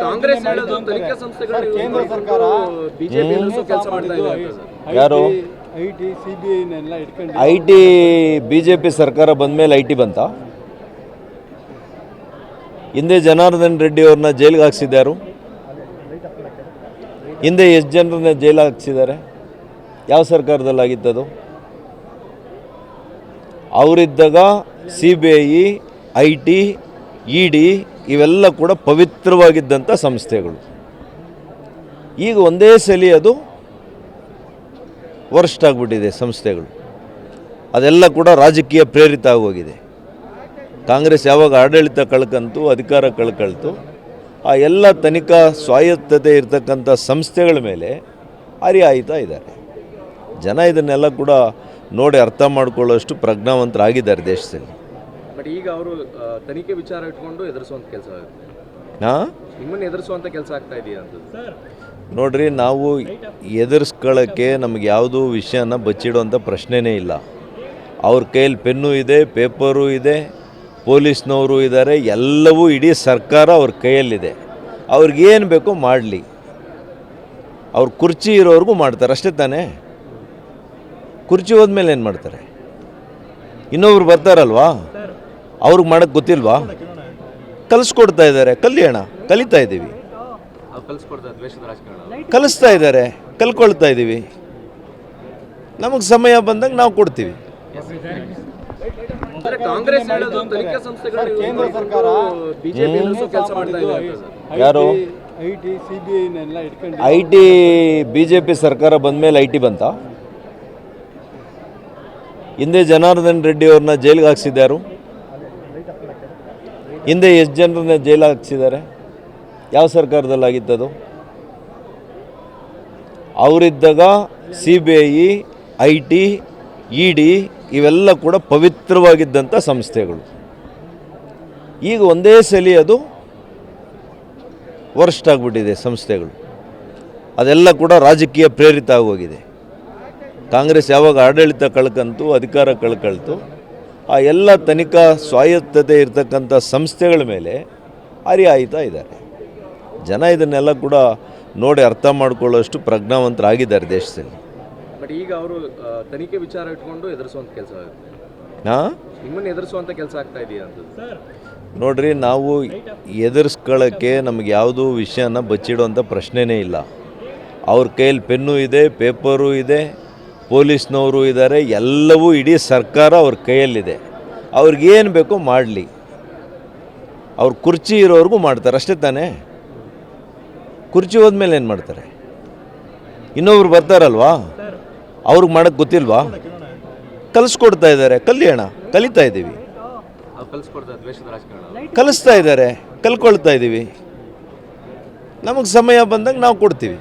ಕಾಂಗ್ರೆಸ್ ಹೇಳೋದು ತನಿಖಾ ಸಂಸ್ಥೆಗಳು ಕೇಂದ್ರ ಸರ್ಕಾರ ಬಿಜೆಪಿ ಕೆಲಸ ಮಾಡ್ತಾ ಇದೆ ಯಾರು? ಐ ಟಿ ಸಿ ಬಿ ಐನೆಲ್ಲ ಇಟ್ಕೊಂಡು I T B J P ಸರ್ಕಾರ ಬಂದ ಮೇಲೆ ಐ ಟಿ ಬಂತ? ಹಿಂದೆ ಜನಾರ್ದನ್ ರೆಡ್ಡಿ ಅವ್ರನ್ನ ಜೈಲಿಗೆ ಹಾಕ್ಸಿದ್ಯಾರು ಹಿಂದೆ ಎಷ್ಟು ಜನರನ್ನ ಜೈಲಿಗೆ ಹಾಕ್ಸಿದ್ದಾರೆ. ಯಾವ ಸರ್ಕಾರದಲ್ಲಿ ಆಗಿತ್ತದು ಅವರಿದ್ದಾಗ C B I I T E D ಇವೆಲ್ಲ ಕೂಡ ಪವಿತ್ರವಾಗಿದ್ದಂಥ ಸಂಸ್ಥೆಗಳು. ಈಗ ಒಂದೇ ಸಲಿ ಅದು ವರ್ಸ್ಟ್ ಆಗಿಬಿಟ್ಟಿದೆ ಸಂಸ್ಥೆಗಳು. ಅದೆಲ್ಲ ಕೂಡ ರಾಜಕೀಯ ಪ್ರೇರಿತ ಆಗೋಗಿದೆ. ಕಾಂಗ್ರೆಸ್ ಯಾವಾಗ ಆಡಳಿತ ಕಳ್ಕಂತು, ಅಧಿಕಾರ ಕಳ್ಕಳ್ತು, ಆ ಎಲ್ಲ ತನಿಖಾ ಸ್ವಾಯತ್ತತೆ ಇರತಕ್ಕಂಥ ಸಂಸ್ಥೆಗಳ ಮೇಲೆ ಅರಿಯಾಯಿತಾ ಇದ್ದಾರೆ. ಜನ ಇದನ್ನೆಲ್ಲ ಕೂಡ ನೋಡಿ ಅರ್ಥ ಮಾಡ್ಕೊಳ್ಳೋಷ್ಟು ಪ್ರಜ್ಞಾವಂತರಾಗಿದ್ದಾರೆ ದೇಶದಲ್ಲಿ. ಬಟ್ ಈಗ ಅವರು ತನಿಖೆ ವಿಚಾರ ಇಟ್ಕೊಂಡು ಎದುರಿಸುವಂತ ಕೆಲಸ ಆಗುತ್ತೆ. ಹಾಂ? ನಿಮ್ಮನ್ನ ಎದುರಿಸುವಂತ ಕೆಲಸ ಆಗ್ತಾ ಇದೆಯಾ ಅಂತ ನೋಡ್ರಿ ನಾವು ಎದುರಿಸ್ಕೊಳ್ಳೋಕ್ಕೆ ನಮ್ಗೆ ಯಾವುದೂ ವಿಷಯನ ಬಚ್ಚಿಡುವಂಥ ಪ್ರಶ್ನೆನೇ ಇಲ್ಲ. ಅವ್ರ ಕೈಯಲ್ಲಿ ಪೆನ್ನು ಇದೆ ಪೇಪರು ಇದೆ ಪೊಲೀಸ್ನವರು ಇದ್ದಾರೆ ಎಲ್ಲವೂ ಇಡೀ ಸರ್ಕಾರ ಅವ್ರ ಕೈಯಲ್ಲಿದೆ. ಅವ್ರಿಗೇನು ಬೇಕೋ ಮಾಡಲಿ. ಅವ್ರ ಕುರ್ಚಿ ಇರೋವ್ರಿಗೂ ಮಾಡ್ತಾರೆ ಅಷ್ಟೇ ತಾನೇ? ಕುರ್ಚಿ ಹೋದ್ಮೇಲೆ ಏನು ಮಾಡ್ತಾರೆ? ಇನ್ನೊಬ್ರು ಬರ್ತಾರಲ್ವಾ? ಅವ್ರಿಗೆ ಮಾಡೋಕ್ಕೆ ಗೊತ್ತಿಲ್ವಾ? ಕಲಿಸ್ಕೊಡ್ತಾ ಇದ್ದಾರೆ. ಕಲಿಯೋಣ ಕಲಿತಾ ಇದ್ದೀವಿ. ಅವ್ರು ಕಲಿಸ್ಕೊಡ್ತಾರೆ ದ್ವೇಷದ ರಾಜಕಾರಣ ಕಲಿಸ್ತಾ ಇದ್ದಾರೆ. ಕಲ್ಕೊಳ್ತಾ ಇದ್ದೀವಿ. ನಮಗೆ ಸಮಯ ಬಂದಾಗ ನಾವು ಕೊಡ್ತೀವಿ. ಕಾಂಗ್ರೆಸ್ ಹೇಳೋದು ತನಿಖಾ ಸಂಸ್ಥೆಗಳು ಕೇಂದ್ರ ಸರ್ಕಾರ ಬಿಜೆಪಿ ಕೆಲಸ ಮಾಡ್ತಾ ಇದೆ ಯಾರು? I T B J P ಸರ್ಕಾರ ಬಂದ ಮೇಲೆ ಐ ಟಿ ಬಂತ? ಹಿಂದೆ ಜನಾರ್ದನ್ ರೆಡ್ಡಿ ಅವ್ರನ್ನ ಜೈಲಿಗೆ ಹಾಕ್ಸಿದ್ಯಾರು ಹಿಂದೆ ಎಷ್ಟು ಜನರನ್ನ ಜೈಲಿಗೆ ಹಾಕ್ಸಿದ್ದಾರೆ? ಯಾವ ಸರ್ಕಾರದಲ್ಲಿ ಅದು? ಅವರಿದ್ದಾಗ C B I I T, E D ಇವೆಲ್ಲ ಕೂಡ ಪವಿತ್ರವಾಗಿದ್ದಂಥ ಸಂಸ್ಥೆಗಳು. ಈಗ ಒಂದೇ ಸಲಿ ಅದು ವರ್ಸ್ಟ್ ಆಗಿಬಿಟ್ಟಿದೆ ಸಂಸ್ಥೆಗಳು. ಅದೆಲ್ಲ ಕೂಡ ರಾಜಕೀಯ ಪ್ರೇರಿತ ಆಗೋಗಿದೆ. ಕಾಂಗ್ರೆಸ್ ಯಾವಾಗ ಆಡಳಿತ ಕಳ್ಕಂತು, ಅಧಿಕಾರ ಕಳ್ಕೊಳ್ತು ಆ ಎಲ್ಲ ತನಿಖಾ ಸ್ವಾಯತ್ತತೆ ಇರತಕ್ಕಂಥ ಸಂಸ್ಥೆಗಳ ಮೇಲೆ ಅರಿಯಾಯಿತಾ ಇದ್ದಾರೆ. ಜನ ಇದನ್ನೆಲ್ಲ ಕೂಡ ನೋಡಿ ಅರ್ಥ ಮಾಡ್ಕೊಳ್ಳೋಷ್ಟು ಪ್ರಜ್ಞಾವಂತರಾಗಿದ್ದಾರೆ ದೇಶದಲ್ಲಿ. ಬಟ್ ಈಗ ಅವರು ತನಿಖೆ ವಿಚಾರ ಇಟ್ಕೊಂಡು ಎದುರಿಸುವಂಥ ಕೆಲಸ ಹಾಂ? ನಿಮ್ಮನ್ನ ಎದುರಿಸುವಂತ ಕೆಲಸ ಆಗ್ತಾ ಇದೆಯಾ ಅಂತ. ನೋಡ್ರಿ ನಾವು ಎದುರಿಸ್ಕೊಳ್ಳೋಕ್ಕೆ ನಮ್ಗೆ ಯಾವುದೂ ವಿಷಯನ ಬಚ್ಚಿಡುವಂಥ ಪ್ರಶ್ನೆನೇ ಇಲ್ಲ. ಅವ್ರ ಕೈಯಲ್ಲಿ ಪೆನ್ನು ಇದೆ ಪೇಪರು ಇದೆ ಪೊಲೀಸ್ನವರು ಇದ್ದಾರೆ, ಎಲ್ಲವೂ ಇಡೀ ಸರ್ಕಾರ ಅವ್ರ ಕೈಯಲ್ಲಿದೆ. ಅವ್ರಿಗೇನು ಬೇಕೋ ಮಾಡಲಿ. ಅವ್ರ ಕುರ್ಚಿ ಇರೋರಿಗೂ ಮಾಡ್ತಾರೆ, ಅಷ್ಟೇ ತಾನೇ? ಕುರ್ಚಿ ಹೋದ್ಮೇಲೆ ಏನು ಮಾಡ್ತಾರೆ? ಇನ್ನೊಬ್ರು ಬರ್ತಾರಲ್ವಾ? ಅವ್ರಿಗೆ ಮಾಡೋಕ್ಕೆ ಗೊತ್ತಿಲ್ವಾ? ಕಲಿಸ್ಕೊಡ್ತಾ ಇದ್ದಾರೆ ಕಲಿಯೋಣ ಕಲಿತಾ ಇದ್ದೀವಿ. ಕಲಿಸ್ತಾ ಇದ್ದಾರೆ, ಕಲ್ಕೊಳ್ತಾ ಇದ್ದೀವಿ. ನಮಗೆ ಸಮಯ ಬಂದಾಗ ನಾವು ಕೊಡ್ತೀವಿ.